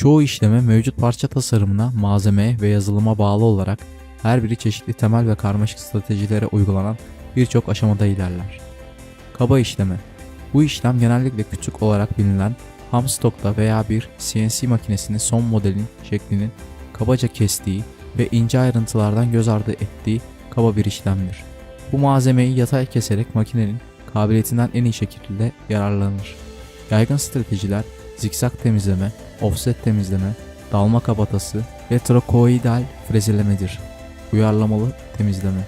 Çoğu işleme mevcut parça tasarımına, malzemeye ve yazılıma bağlı olarak her biri çeşitli temel ve karmaşık stratejilere uygulanan birçok aşamada ilerler. Kaba işleme Bu işlem genellikle küçük olarak bilinen ham stokta veya bir CNC makinesinin son modelin şeklinin kabaca kestiği ve ince ayrıntılardan göz ardı ettiği kaba bir işlemdir. Bu malzemeyi yatay keserek makinenin kabiliyetinden en iyi şekilde yararlanır. Yaygın stratejiler zikzak temizleme, offset temizleme, dalma kabatası ve trokoidal frezelemedir. Uyarlamalı temizleme.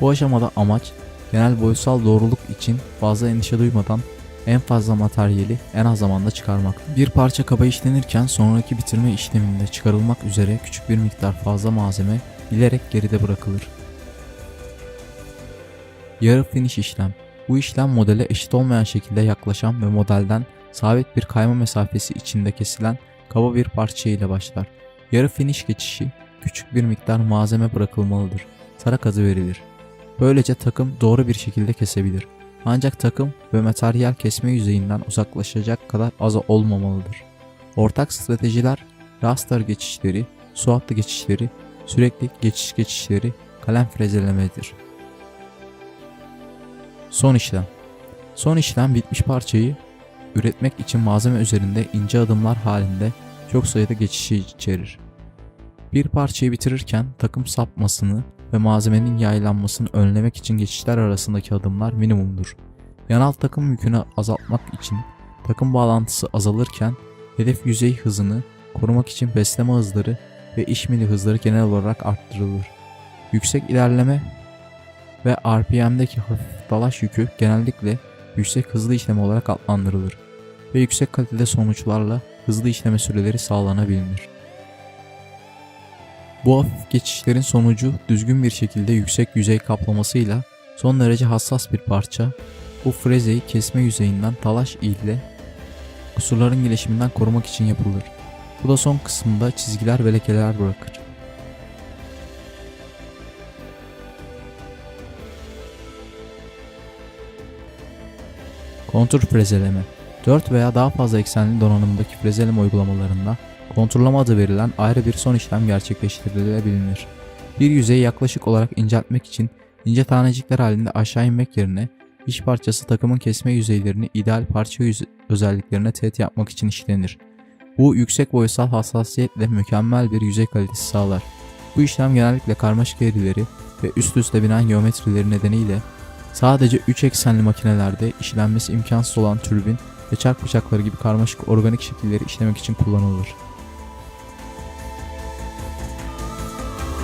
Bu aşamada amaç genel boyutsal doğruluk için fazla endişe duymadan en fazla materyali en az zamanda çıkarmak. Bir parça kaba işlenirken sonraki bitirme işleminde çıkarılmak üzere küçük bir miktar fazla malzeme bilerek geride bırakılır. Yarı finish işlem. Bu işlem modele eşit olmayan şekilde yaklaşan ve modelden sabit bir kayma mesafesi içinde kesilen kaba bir parça ile başlar. Yarı finish geçişi küçük bir miktar malzeme bırakılmalıdır. Tarak adı verilir. Böylece takım doğru bir şekilde kesebilir. Ancak takım ve materyal kesme yüzeyinden uzaklaşacak kadar az olmamalıdır. Ortak stratejiler raster geçişleri, su geçişleri, sürekli geçiş geçişleri, kalem frezelemedir. Son işlem Son işlem bitmiş parçayı üretmek için malzeme üzerinde ince adımlar halinde çok sayıda geçişi içerir. Bir parçayı bitirirken takım sapmasını ve malzemenin yaylanmasını önlemek için geçişler arasındaki adımlar minimumdur. Yanal takım yükünü azaltmak için takım bağlantısı azalırken hedef yüzey hızını korumak için besleme hızları ve işmili hızları genel olarak arttırılır. Yüksek ilerleme ve RPM'deki hafif dalaş yükü genellikle yüksek hızlı işleme olarak adlandırılır ve yüksek kalitede sonuçlarla hızlı işleme süreleri sağlanabilir. Bu hafif geçişlerin sonucu düzgün bir şekilde yüksek yüzey kaplamasıyla son derece hassas bir parça bu frezeyi kesme yüzeyinden talaş ile kusurların gelişiminden korumak için yapılır. Bu da son kısımda çizgiler ve lekeler bırakır. Kontur frezeleme 4 veya daha fazla eksenli donanımdaki frezeleme uygulamalarında konturlama adı verilen ayrı bir son işlem gerçekleştirilebilir. Bir yüzeyi yaklaşık olarak inceltmek için ince tanecikler halinde aşağı inmek yerine iş parçası takımın kesme yüzeylerini ideal parça yüze özelliklerine teğet yapmak için işlenir. Bu yüksek boyusal hassasiyetle mükemmel bir yüzey kalitesi sağlar. Bu işlem genellikle karmaşık eğrileri ve üst üste binen geometrileri nedeniyle sadece 3 eksenli makinelerde işlenmesi imkansız olan türbin ve çark bıçakları gibi karmaşık organik şekilleri işlemek için kullanılır.